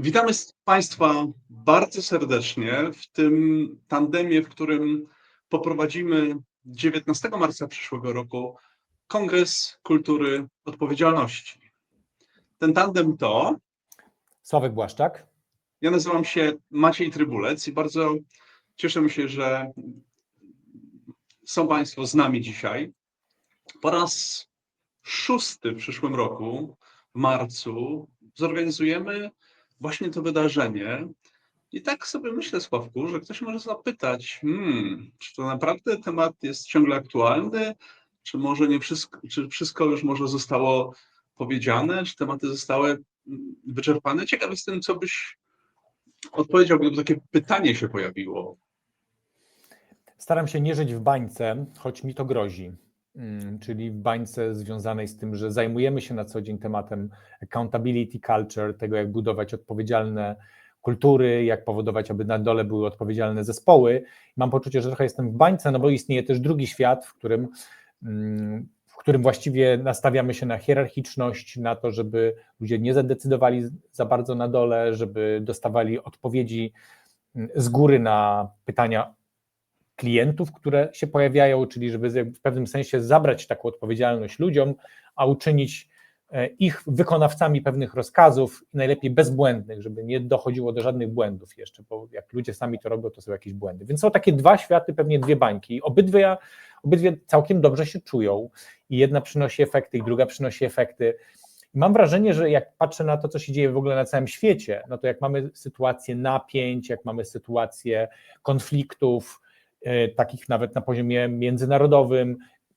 Witamy Państwa bardzo serdecznie w tym tandemie, w którym poprowadzimy 19 marca przyszłego roku Kongres Kultury Odpowiedzialności. Ten tandem to, Sławek Błaszczak. ja nazywam się Maciej Trybulec i bardzo cieszę się, że są Państwo z nami dzisiaj. Po raz szósty w przyszłym roku, w marcu, zorganizujemy właśnie to wydarzenie. I tak sobie myślę, Sławku, że ktoś może zapytać, hmm, czy to naprawdę temat jest ciągle aktualny, czy może nie wszystko, czy wszystko już może zostało powiedziane, czy tematy zostały mm, wyczerpane. Ciekaw jestem, co byś odpowiedział, gdyby takie pytanie się pojawiło. Staram się nie żyć w bańce, choć mi to grozi. Mm, Czyli w bańce związanej z tym, że zajmujemy się na co dzień tematem accountability culture, tego jak budować odpowiedzialne kultury, jak powodować, aby na dole były odpowiedzialne zespoły. Mam poczucie, że trochę jestem w bańce, no bo istnieje też drugi świat, w którym, mm, w którym właściwie nastawiamy się na hierarchiczność, na to, żeby ludzie nie zadecydowali za bardzo na dole, żeby dostawali odpowiedzi mm, z góry na pytania klientów, które się pojawiają, czyli żeby w pewnym sensie zabrać taką odpowiedzialność ludziom, a uczynić e, ich wykonawcami pewnych rozkazów, najlepiej bezbłędnych, żeby nie dochodziło do żadnych błędów jeszcze, bo jak ludzie sami to robią, to są jakieś błędy. Więc są takie dwa światy, pewnie dwie bańki. Obydwie, obydwie całkiem dobrze się czują i jedna przynosi efekty, i druga przynosi efekty. Mam wrażenie, że jak patrzę na to, co się dzieje w ogóle na całym świecie, no to jak mamy sytuację napięć, jak mamy sytuację konfliktów, takich nawet na poziomie międzynarodowym,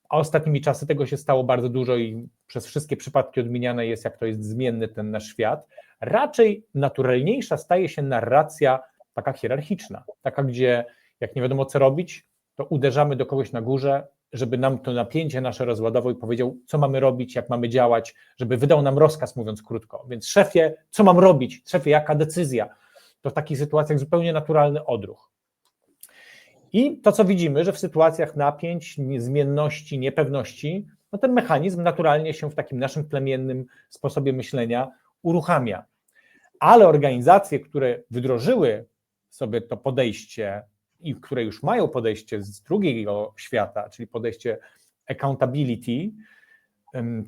a ostatnimi czasy tego się stało bardzo dużo i przez wszystkie przypadki odmieniane jest, jak to jest zmienny ten nasz świat. Raczej naturalniejsza staje się narracja taka hierarchiczna, taka, gdzie jak nie wiadomo co robić, to uderzamy do kogoś na górze, żeby nam to napięcie nasze rozładował i powiedział, co mamy robić, jak mamy działać, żeby wydał nam rozkaz, mówiąc krótko. Więc szefie, co mam robić? Szefie, jaka decyzja? To w takich sytuacjach zupełnie naturalny odruch. I to, co widzimy, że w sytuacjach napięć, zmienności, niepewności, no ten mechanizm naturalnie się w takim naszym plemiennym sposobie myślenia uruchamia. Ale organizacje, które wdrożyły sobie to podejście i które już mają podejście z drugiego świata, czyli podejście accountability,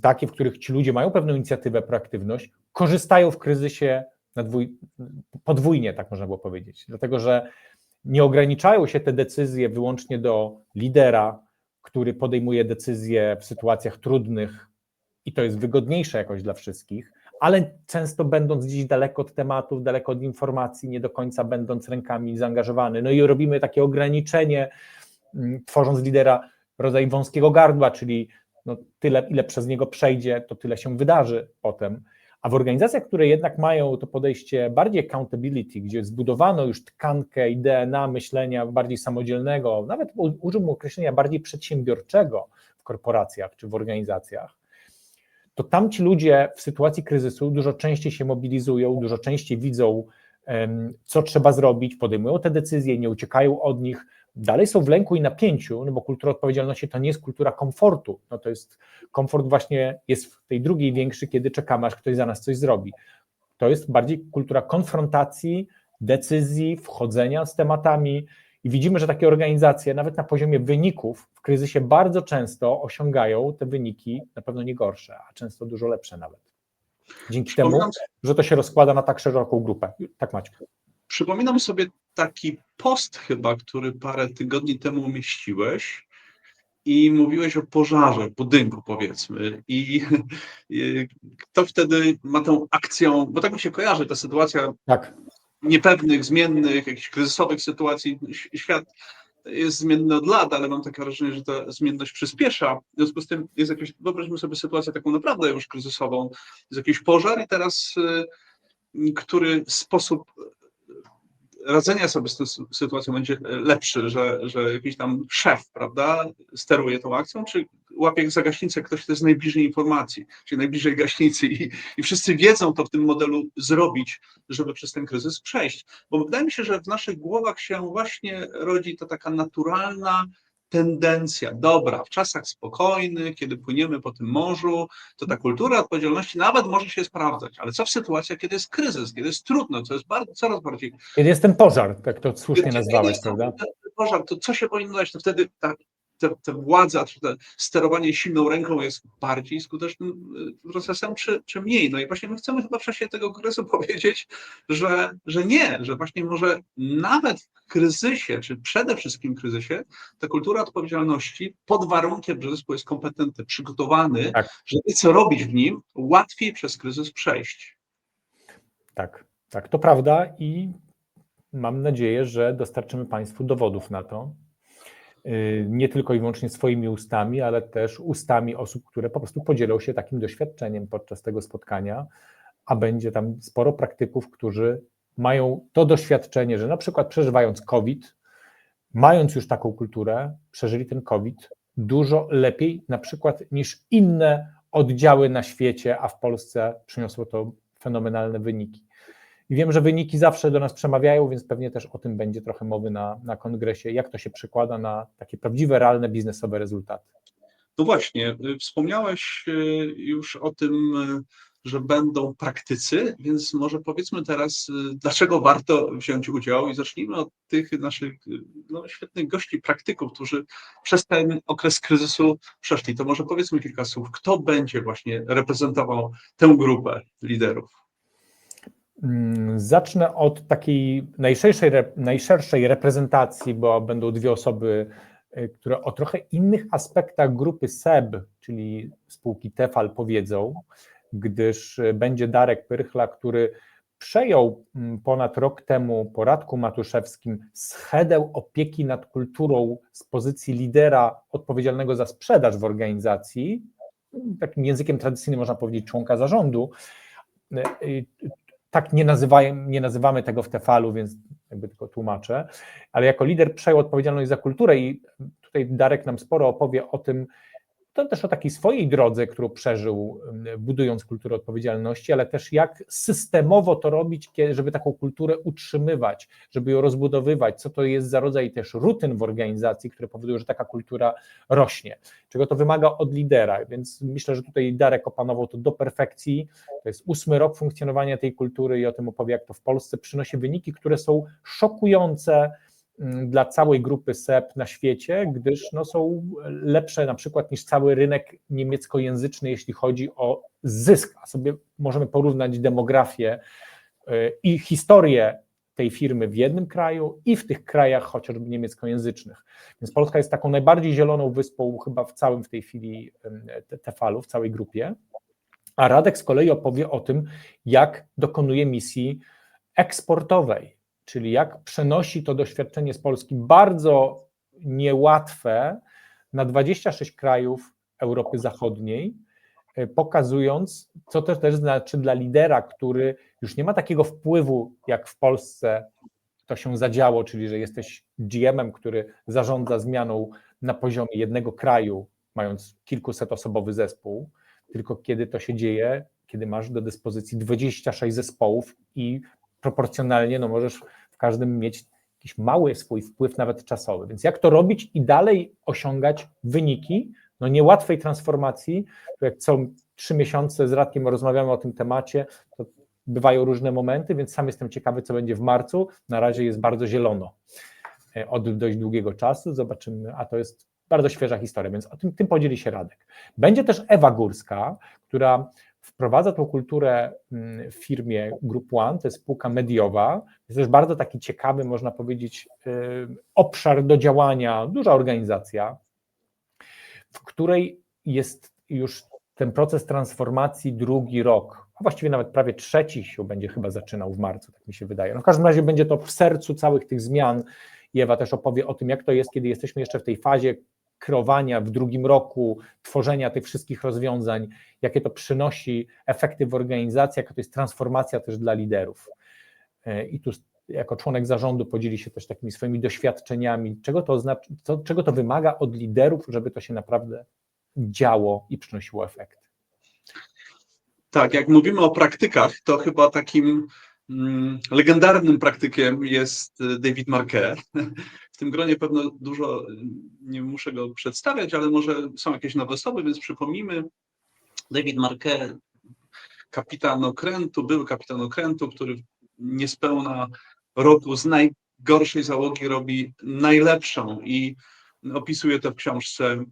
takie, w których ci ludzie mają pewną inicjatywę, proaktywność, korzystają w kryzysie podwójnie, tak można było powiedzieć. Dlatego, że nie ograniczają się te decyzje wyłącznie do lidera, który podejmuje decyzje w sytuacjach trudnych i to jest wygodniejsze jakoś dla wszystkich, ale często będąc gdzieś daleko od tematów, daleko od informacji, nie do końca będąc rękami zaangażowany. No i robimy takie ograniczenie, mm, tworząc lidera rodzaj wąskiego gardła, czyli no tyle, ile przez niego przejdzie, to tyle się wydarzy potem. A w organizacjach, które jednak mają to podejście bardziej accountability, gdzie zbudowano już tkankę i DNA myślenia bardziej samodzielnego, nawet użyłbym określenia bardziej przedsiębiorczego w korporacjach czy w organizacjach, to tam ci ludzie w sytuacji kryzysu dużo częściej się mobilizują, dużo częściej widzą, co trzeba zrobić, podejmują te decyzje, nie uciekają od nich, dalej są w lęku i napięciu, no bo kultura odpowiedzialności to nie jest kultura komfortu, no to jest komfort właśnie jest w tej drugiej większy, kiedy czekamy, aż ktoś za nas coś zrobi. To jest bardziej kultura konfrontacji, decyzji, wchodzenia z tematami i widzimy, że takie organizacje nawet na poziomie wyników w kryzysie bardzo często osiągają te wyniki na pewno nie gorsze, a często dużo lepsze nawet. Dzięki temu, że to się rozkłada na tak szeroką grupę. Tak Maciek. przypominam sobie taki post chyba, który parę tygodni temu umieściłeś i mówiłeś o pożarze budynku, powiedzmy. I, i kto wtedy ma tą akcją, bo tak mi się kojarzy ta sytuacja Tak, niepewnych, zmiennych, jakichś kryzysowych sytuacji. Świat jest zmienny od lat, ale mam takie wrażenie, że ta zmienność przyspiesza. W związku z tym jest jakaś, wyobraźmy sobie sytuację taką naprawdę już kryzysową. Jest jakiś pożar i teraz y, który sposób radzenia sobie z tą sy- sytuacją będzie lepszy, że, że jakiś tam szef, prawda, steruje tą akcją, czy łapie za gaśnicę ktoś, kto jest najbliżej informacji, czyli najbliżej gaśnicy i, i wszyscy wiedzą to w tym modelu zrobić, żeby przez ten kryzys przejść. Bo wydaje mi się, że w naszych głowach się właśnie rodzi to taka naturalna tendencja, dobra, w czasach spokojnych, kiedy płyniemy po tym morzu, to ta kultura odpowiedzialności nawet może się sprawdzać, ale co w sytuacjach, kiedy jest kryzys, kiedy jest trudno, co jest bardzo, coraz bardziej Kiedy jest ten pożar, tak to słusznie kiedy nazwałeś, jest prawda? ten Pożar, to co się powinno dać? To wtedy ta, ta, ta władza, czy to sterowanie silną ręką jest bardziej skutecznym y, procesem, czy, czy mniej? No i właśnie my chcemy chyba w czasie tego okresu powiedzieć, że, że nie, że właśnie może nawet w kryzysie, czy przede wszystkim kryzysie, ta kultura odpowiedzialności pod warunkiem, że zespół jest kompetentny, przygotowany, Tak. że wie co robić w nim, łatwiej przez kryzys przejść. Tak, tak, to prawda i mam nadzieję, że dostarczymy Państwu dowodów na to. Yy, Nie tylko i wyłącznie swoimi ustami, ale też ustami osób, które po prostu podzielą się takim doświadczeniem podczas tego spotkania, a będzie tam sporo praktyków, którzy mają to doświadczenie, że na przykład przeżywając COVID, mając już taką kulturę, przeżyli ten COVID dużo lepiej, na przykład niż inne oddziały na świecie, a w Polsce przyniosło to fenomenalne wyniki. I wiem, że wyniki zawsze do nas przemawiają, więc pewnie też o tym będzie trochę mowy na, na kongresie, jak to się przekłada na takie prawdziwe, realne biznesowe rezultaty. No właśnie, y, wspomniałeś y, już o tym, y, że będą praktycy, więc może powiedzmy teraz, dlaczego warto wziąć udział i zacznijmy od tych naszych no, świetnych gości, praktyków, którzy przez ten okres kryzysu przeszli. To może powiedzmy kilka słów, kto będzie właśnie reprezentował tę grupę liderów. Mm, Zacznę od takiej najszerszej, najszerszej reprezentacji, bo będą dwie osoby, y, które o trochę innych aspektach grupy SEB, czyli spółki Tefal, powiedzą, gdyż y, będzie Darek Pyrchla, który przejął mm, ponad rok temu po Radku Matuszewskim schedę opieki nad kulturą z pozycji lidera odpowiedzialnego za sprzedaż w organizacji, takim językiem tradycyjnym można powiedzieć członka zarządu. Tak nie, nazywają, nie nazywamy tego w Tefalu, więc jakby tylko tłumaczę, ale jako lider przejął odpowiedzialność za kulturę i tutaj Darek nam sporo opowie o tym, to też o takiej swojej drodze, którą przeżył, budując kulturę odpowiedzialności, ale też jak systemowo to robić, żeby taką kulturę utrzymywać, żeby ją rozbudowywać, co to jest za rodzaj też rutyn w organizacji, które powodują, że taka kultura rośnie, czego to wymaga od lidera, więc myślę, że tutaj Darek opanował to do perfekcji, to jest ósmy rok funkcjonowania tej kultury i o tym opowie, jak to w Polsce przynosi wyniki, które są szokujące dla całej grupy SEP na świecie, gdyż no, są lepsze na przykład niż cały rynek niemieckojęzyczny, jeśli chodzi o zysk. A sobie możemy porównać demografię y, i historię tej firmy w jednym kraju i w tych krajach chociażby niemieckojęzycznych. Więc Polska jest taką najbardziej zieloną wyspą chyba w całym w tej chwili Tefalu, w całej grupie. A Radek z kolei opowie o tym, jak dokonuje misji eksportowej, czyli jak przenosi to doświadczenie z Polski bardzo niełatwe na 26 krajów Europy Zachodniej, y, pokazując, co to też znaczy dla lidera, który już nie ma takiego wpływu, jak w Polsce to się zadziało, czyli że jesteś GM-em, który zarządza zmianą na poziomie jednego kraju, mając kilkusetosobowy zespół, tylko kiedy to się dzieje, kiedy masz do dyspozycji 26 zespołów i proporcjonalnie no możesz w każdym mieć jakiś mały swój wpływ, nawet czasowy. Więc jak to robić i dalej osiągać wyniki no niełatwej transformacji, jak co trzy miesiące z Radkiem rozmawiamy o tym temacie, to bywają różne momenty, więc sam jestem ciekawy, co będzie w marcu. Na razie jest bardzo zielono e, od dość długiego czasu. Zobaczymy, a to jest bardzo świeża historia, więc o tym, tym podzieli się Radek. Będzie też Ewa Górska, która wprowadza tą kulturę mm, w firmie Group One, to jest spółka mediowa, jest też bardzo taki ciekawy, można powiedzieć, y, obszar do działania, duża organizacja, w której jest już ten proces transformacji drugi rok, a właściwie nawet prawie trzeci się będzie chyba zaczynał w marcu, tak mi się wydaje. No w każdym razie będzie to w sercu całych tych zmian. I Ewa też opowie o tym, jak to jest, kiedy jesteśmy jeszcze w tej fazie kreowania w drugim roku, tworzenia tych wszystkich rozwiązań, jakie to przynosi efekty w organizacji, jaka to jest transformacja też dla liderów. E, I tu jako członek zarządu podzieli się też takimi swoimi doświadczeniami, czego to, oznacza, co, czego to wymaga od liderów, żeby to się naprawdę działo i przynosiło efekty. Tak, jak mówimy o praktykach, to chyba takim Mm, Legendarnym praktykiem jest y, David Marquet. W tym gronie pewno dużo, y, nie muszę go przedstawiać, ale może są jakieś nowe osoby, więc przypomnijmy. David Marquet, kapitan okrętu, były kapitan okrętu, który niespełna roku z najgorszej załogi robi najlepszą i opisuje to w książce y,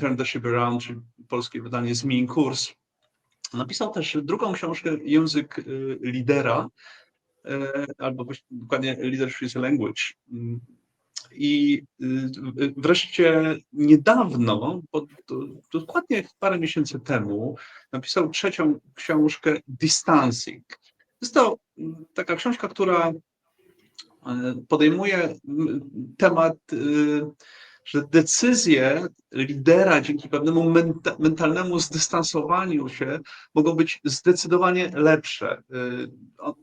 Turn the Ship Around, czyli polskie wydanie Zmień kurs. Napisał też drugą książkę Język y, lidera, e, albo dokładnie Leadership is a Language. I y, y, wreszcie niedawno, bo dokładnie parę miesięcy temu, napisał trzecią książkę Distancing. Jest to mm, taka książka, która e, podejmuje temat, y, że decyzje lidera dzięki pewnemu menta, mentalnemu zdystansowaniu się mogą być zdecydowanie lepsze. Y,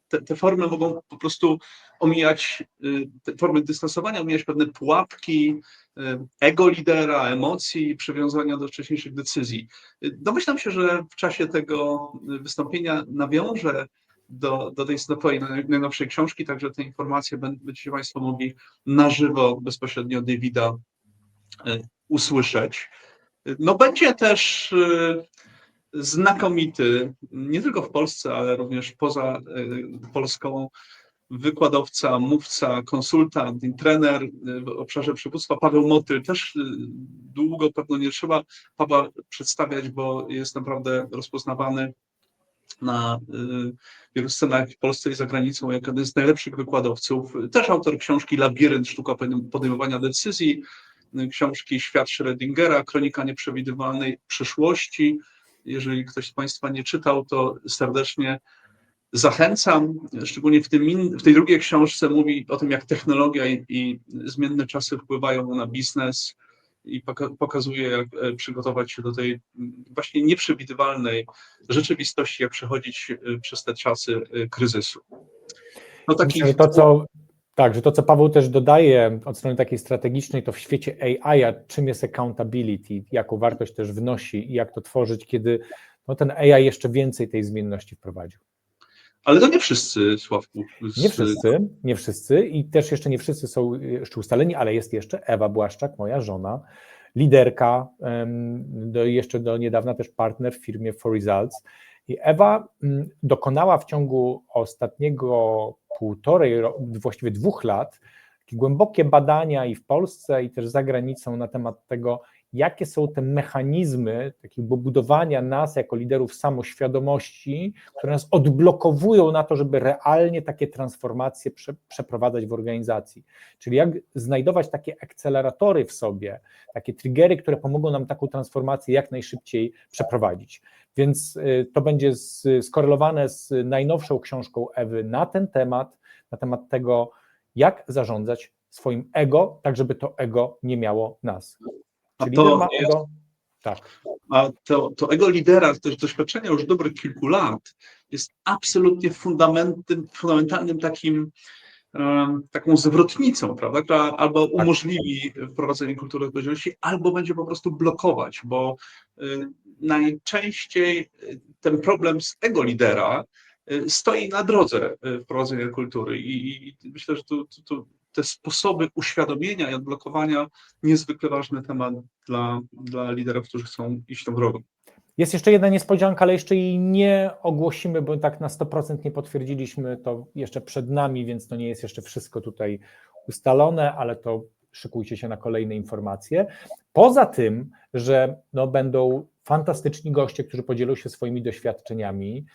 Te, te formy mogą po prostu omijać, y, te formy dystansowania, omijać pewne pułapki y, ego lidera, emocji, przywiązania do wcześniejszych decyzji. Domyślam się, że w czasie tego wystąpienia nawiążę do, do tej swojej naj- najnowszej książki, także te informacje bę- będziecie Państwo mogli na żywo bezpośrednio od Davida usłyszeć. Y, No będzie też y, znakomity, nie tylko w Polsce, ale również poza y, Polską, wykładowca, mówca, konsultant i trener w obszarze przywództwa Paweł Motyl. Też długo pewno nie trzeba Pawła przedstawiać, bo jest naprawdę rozpoznawany na wielu scenach w Polsce i za granicą jako jeden z najlepszych wykładowców. Też autor książki Labirynt, sztuka podejm- podejmowania decyzji, książki Świat Schrödingera, kronika nieprzewidywalnej przyszłości. Jeżeli ktoś z Państwa nie czytał, to serdecznie zachęcam. Szczególnie w, tym w tej drugiej książce mówi o tym, jak technologia i, i zmienne czasy wpływają na biznes i poka- pokazuje, jak e, przygotować się do tej właśnie nieprzewidywalnej rzeczywistości, jak przechodzić e, przez te czasy e, kryzysu. No taki, to, co, tak, że to, co Paweł też dodaje od strony takiej strategicznej, to w świecie AI, a czym jest accountability, jaką wartość też wnosi i jak to tworzyć, kiedy no, ten AI jeszcze więcej tej zmienności wprowadził. ale to nie wszyscy, Sławku. z- Nie wszyscy, nie wszyscy i też jeszcze nie wszyscy są jeszcze ustaleni, ale jest jeszcze Ewa Błaszczak, moja żona, liderka, do, jeszcze do niedawna też partner w firmie For Results. I Ewa mm, dokonała w ciągu ostatniego półtorej, właściwie dwóch lat, głębokie badania i w Polsce, i też za granicą na temat tego, jakie są te mechanizmy takiego budowania nas jako liderów samoświadomości, które nas odblokowują na to, żeby realnie takie transformacje prze, przeprowadzać w organizacji. Czyli jak znajdować takie akceleratory w sobie, takie triggery, które pomogą nam taką transformację jak najszybciej przeprowadzić. Więc y, to będzie skorelowane z najnowszą książką Ewy na ten temat, na temat tego, jak zarządzać swoim ego, tak żeby to ego nie miało nas. A Czyli to ma jest- ego. Tak. A to, to ego lidera, to jest doświadczenie już dobrych kilku lat, jest absolutnie fundamentem, fundamentalnym takim, taką zwrotnicą, prawda, która albo umożliwi wprowadzenie kultury odpowiedzialności, albo będzie po prostu blokować, bo y, najczęściej y, ten problem z ego lidera y, stoi na drodze wprowadzenia kultury i, i myślę, że tu, tu, tu te sposoby uświadomienia i odblokowania niezwykle ważny temat dla, dla liderów, którzy chcą iść tą drogą. Jest jeszcze jedna niespodzianka, ale jeszcze jej nie ogłosimy, bo tak na 100% nie potwierdziliśmy to jeszcze przed nami, więc to nie jest jeszcze wszystko tutaj ustalone, ale to szykujcie się na kolejne informacje. Poza tym, że no będą fantastyczni goście, którzy podzielą się swoimi doświadczeniami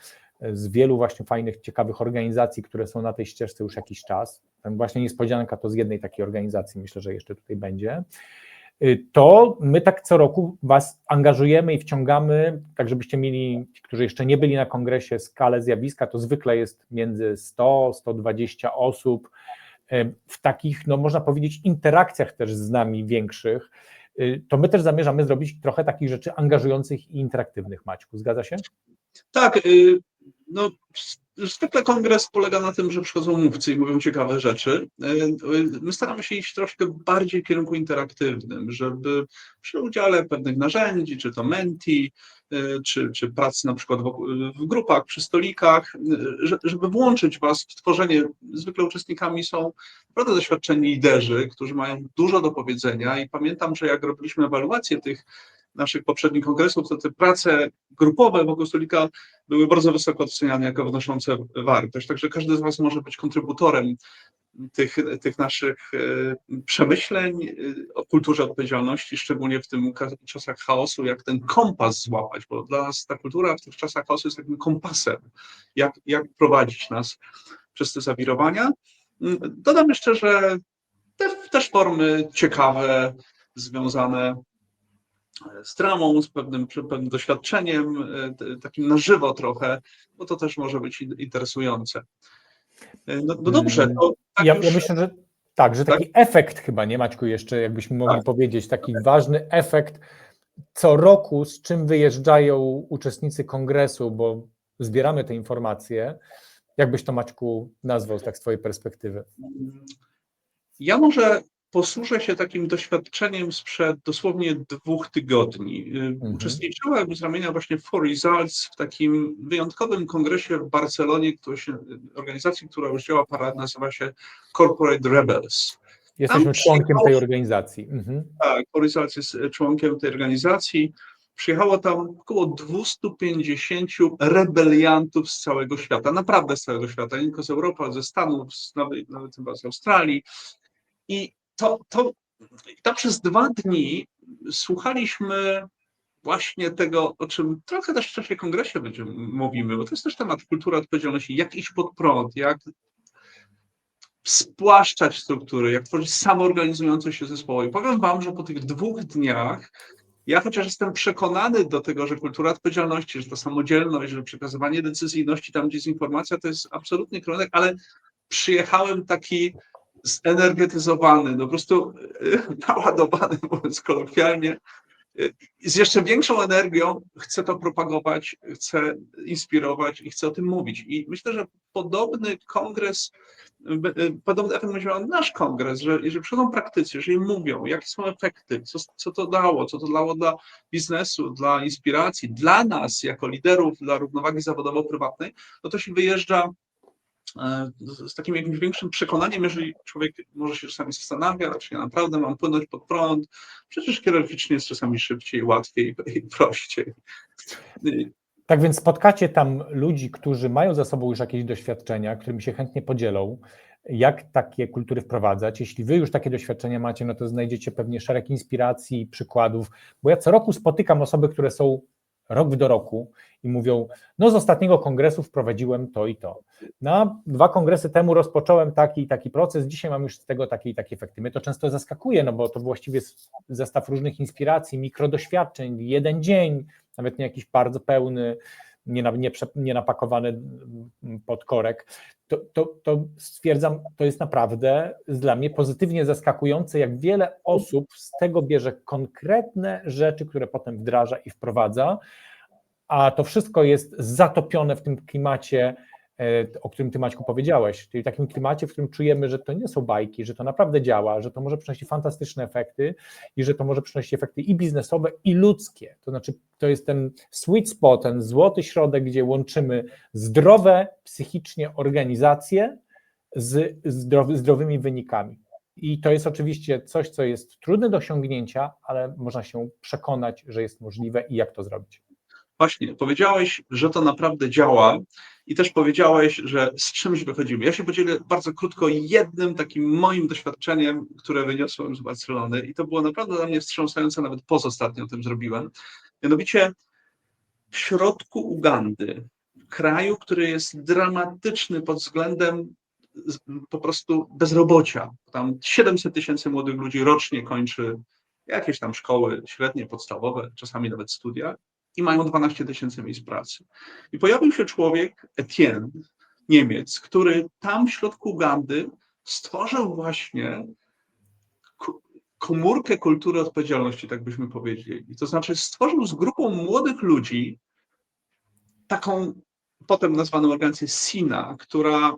z wielu właśnie fajnych, ciekawych organizacji, które są na tej ścieżce już jakiś czas. Właśnie niespodzianka to z jednej takiej organizacji, myślę, że jeszcze tutaj będzie to my tak co roku Was angażujemy i wciągamy, tak żebyście mieli, ci, którzy jeszcze nie byli na kongresie, skalę zjawiska, to zwykle jest między 100, 120 osób, y, w takich, no można powiedzieć, interakcjach też z nami większych, y, to my też zamierzamy zrobić trochę takich rzeczy angażujących i interaktywnych, Maćku, zgadza się? Tak, y, no zwykle kongres polega na tym, że przychodzą mówcy i mówią ciekawe rzeczy. E, My staramy się iść troszkę bardziej w kierunku interaktywnym, żeby przy udziale pewnych narzędzi, czy to Menti, e, czy, czy pracy na przykład w, w grupach, przy stolikach, e, że- żeby włączyć Was w tworzenie. Zwykle uczestnikami są naprawdę doświadczeni liderzy, którzy mają dużo do powiedzenia i pamiętam, że jak robiliśmy ewaluację tych naszych poprzednich kongresów, to te prace grupowe wokół stolika były bardzo wysoko oceniane jako wnoszące wartość. Także każdy z Was może być kontrybutorem tych, tych naszych e, przemyśleń e, o kulturze odpowiedzialności, szczególnie w tym czasach chaosu, jak ten kompas złapać, bo dla nas ta kultura w tych czasach chaosu jest takim kompasem, jak, jak prowadzić nas przez te zawirowania. Mm, Dodam jeszcze, że te, też formy ciekawe, związane z dramą, z pewnym, pewnym doświadczeniem, e, takim na żywo trochę, bo to też może być in- interesujące. E, No, no dobrze, to tak Ja, już, ja myślę, że tak, że taki efekt chyba, nie Maćku, jeszcze jakbyśmy mogli Tak. powiedzieć, taki ważny efekt co roku, z czym wyjeżdżają uczestnicy kongresu, bo zbieramy te informacje. Jakbyś to Maćku nazwał tak z Twojej perspektywy? ja może posłużę się takim doświadczeniem sprzed dosłownie dwóch tygodni. E, Uczestniczyłem z ramienia właśnie For Results w takim wyjątkowym kongresie w Barcelonie, który się, organizacji, która już działa parę lat, nazywa się Corporate Rebels. Jesteśmy przyjechało- członkiem tej organizacji. Mhm. Tak, Horizont jest e, członkiem tej organizacji. Przyjechało tam około 250 rebeliantów z całego świata, naprawdę z całego świata, nie tylko z Europy, ale ze Stanów, nawet, nawet chyba z Australii. I to, to tam przez dwa dni słuchaliśmy właśnie tego, o czym trochę też w czasie kongresie będziemy mówimy, bo to jest też temat kultury odpowiedzialności, jak iść pod prąd, jak spłaszczać struktury, jak tworzyć samoorganizujące się zespoły. I powiem Wam, że po tych dwóch dniach, ja chociaż jestem przekonany do tego, że kultura odpowiedzialności, że to samodzielność, że przekazywanie decyzyjności tam, gdzie jest informacja, to jest absolutny kierunek, ale przyjechałem taki zenergetyzowany, no po prostu e, naładowany, mówiąc kolokwialnie, e, z jeszcze większą energią chcę to propagować, chcę inspirować i chcę o tym mówić. I myślę, że podobny kongres, e, podobny efekt będzie miał nasz kongres, że jeżeli przychodzą praktycy, jeżeli mówią, jakie są efekty, co, co to dało, co to dało dla biznesu, dla inspiracji, dla nas jako liderów, dla równowagi zawodowo-prywatnej, no to się wyjeżdża z z takim jakimś większym przekonaniem, jeżeli człowiek może się czasami zastanawia, czy ja naprawdę mam płynąć pod prąd, przecież hierarchicznie jest czasami szybciej, łatwiej i prościej. Tak więc spotkacie tam ludzi, którzy mają za sobą już jakieś doświadczenia, którymi się chętnie podzielą, jak takie kultury wprowadzać. Jeśli wy już takie doświadczenia macie, no to znajdziecie pewnie szereg inspiracji, przykładów, bo ja co roku spotykam osoby, które są rok do roku i mówią, no z ostatniego kongresu wprowadziłem to i to. Na dwa kongresy temu rozpocząłem taki i taki proces, dzisiaj mam już z tego takie i takie efekty. Mnie to często zaskakuje, no bo to właściwie zestaw różnych inspiracji, mikrodoświadczeń, jeden dzień, nawet nie jakiś bardzo pełny, nie, nie, nie napakowany mm, pod korek, to, to, to stwierdzam, to jest naprawdę dla mnie pozytywnie zaskakujące, jak wiele osób z tego bierze konkretne rzeczy, które potem wdraża i wprowadza, a to wszystko jest zatopione w tym klimacie, o którym Ty Maćku powiedziałeś, czyli takim klimacie, w którym czujemy, że to nie są bajki, że to naprawdę działa, że to może przynosić fantastyczne efekty i że to może przynosić efekty i biznesowe, i ludzkie. To znaczy, to jest ten sweet spot, ten złoty środek, gdzie łączymy zdrowe psychicznie organizacje z zdrowy, zdrowymi wynikami. I to jest oczywiście coś, co jest trudne do osiągnięcia, ale można się przekonać, że jest możliwe i jak to zrobić. Właśnie, powiedziałeś, że to naprawdę działa i też powiedziałeś, że z czymś wychodzimy. Ja się podzielę bardzo krótko jednym takim moim doświadczeniem, które wyniosłem z Barcelony i to było naprawdę dla mnie wstrząsające, nawet poza ostatnio o tym zrobiłem. Mianowicie w środku Ugandy, kraju, który jest dramatyczny pod względem po prostu bezrobocia. Tam 700 tysięcy młodych ludzi rocznie kończy jakieś tam szkoły średnie, podstawowe, czasami nawet studia i mają 12 tysięcy miejsc pracy. I pojawił się człowiek, Etienne, Niemiec, który tam w środku Ugandy stworzył właśnie komórkę kultury odpowiedzialności, tak byśmy powiedzieli. To znaczy stworzył z grupą młodych ludzi taką potem nazwaną organizację SINA, która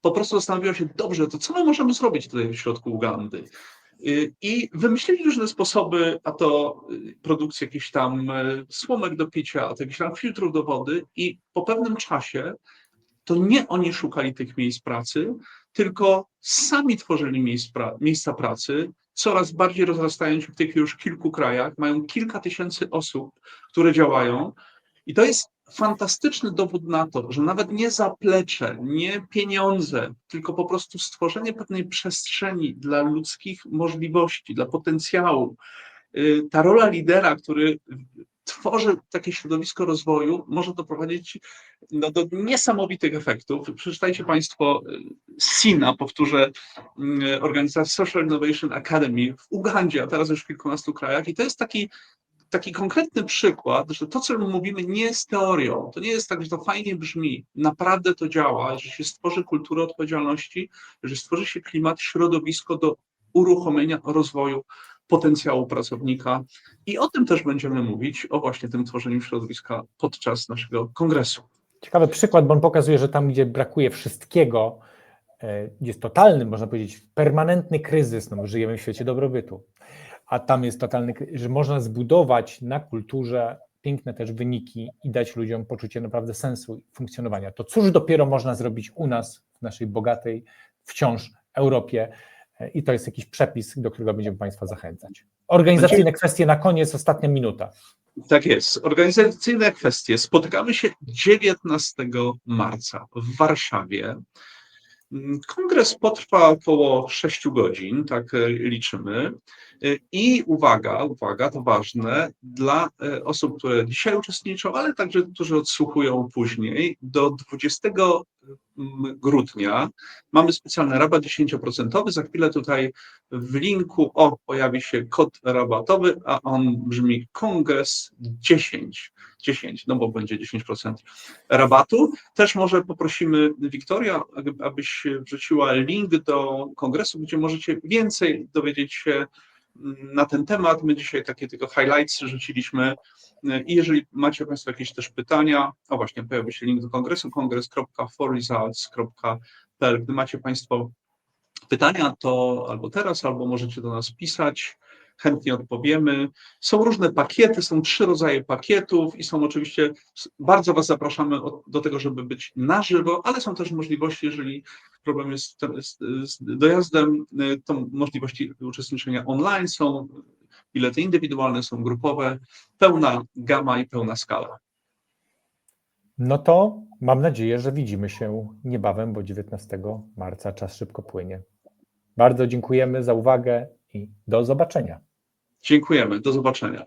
po prostu zastanowiła się, dobrze, to co my możemy zrobić tutaj w środku Ugandy? Y, I wymyślili różne sposoby, a to y, produkcja jakichś tam y, słomek do picia, a to jakichś tam filtrów do wody i po pewnym czasie to nie oni szukali tych miejsc pracy, tylko sami tworzyli pra miejsca pracy, coraz bardziej rozrastając się w tych już kilku krajach, mają kilka tysięcy osób, które działają. I to jest fantastyczny dowód na to, że nawet nie zaplecze, nie pieniądze, tylko po prostu stworzenie pewnej przestrzeni dla ludzkich możliwości, dla potencjału. Y, Ta rola lidera, który tworzy takie środowisko rozwoju, może doprowadzić no, do niesamowitych efektów. Przeczytajcie Państwo y, SINA, powtórzę, y, organizacja Social Innovation Academy w Ugandzie, a teraz już w kilkunastu krajach i to jest taki taki konkretny przykład, że to, co my mówimy, nie jest teorią. To nie jest tak, że to fajnie brzmi. Naprawdę to działa, że się stworzy kulturę odpowiedzialności, że stworzy się klimat, środowisko do uruchomienia rozwoju potencjału pracownika. I o tym też będziemy mówić, o właśnie tym tworzeniu środowiska podczas naszego kongresu. Ciekawy przykład, bo on pokazuje, że tam, gdzie brakuje wszystkiego, e, jest totalny, można powiedzieć, permanentny kryzys, no żyjemy w świecie dobrobytu, a tam jest totalny, że można zbudować na kulturze piękne też wyniki i dać ludziom poczucie naprawdę sensu funkcjonowania. To cóż dopiero można zrobić u nas, w naszej bogatej wciąż Europie e, i to jest jakiś przepis, do którego będziemy Państwa zachęcać. Organizacyjne kwestie na koniec, ostatnia minuta. Tak jest. Organizacyjne kwestie. Spotykamy się 19 marca w Warszawie. Mm, Kongres potrwa około 6 godzin, tak e, liczymy. E, I uwaga, uwaga, to ważne dla e, osób, które dzisiaj uczestniczą, ale także którzy odsłuchują później. Do 20 mm, grudnia mamy specjalny rabat 10%. Za chwilę tutaj w linku o pojawi się kod rabatowy, a on brzmi kongres 10. 10, no bo będzie 10% rabatu. Też może poprosimy Wiktoria, aby- abyś wrzuciła link do kongresu, gdzie możecie więcej dowiedzieć się na ten temat. My dzisiaj takie tylko highlights rzuciliśmy. I jeżeli macie Państwo jakieś też pytania, o właśnie pojawi się link do kongresu, kongres.forresults.pl. Gdy macie Państwo pytania, to albo teraz, albo możecie do nas pisać. Chętnie odpowiemy. Są różne pakiety, są trzy rodzaje pakietów i są oczywiście, bardzo Was zapraszamy do tego, żeby być na żywo, ale są też możliwości, jeżeli problem jest z dojazdem, y, to możliwości uczestniczenia online są, bilety indywidualne, są grupowe, pełna gama i pełna skala. No to mam nadzieję, że widzimy się niebawem, bo 19 marca czas szybko płynie. Bardzo dziękujemy za uwagę i do zobaczenia. Dziękujemy, do zobaczenia.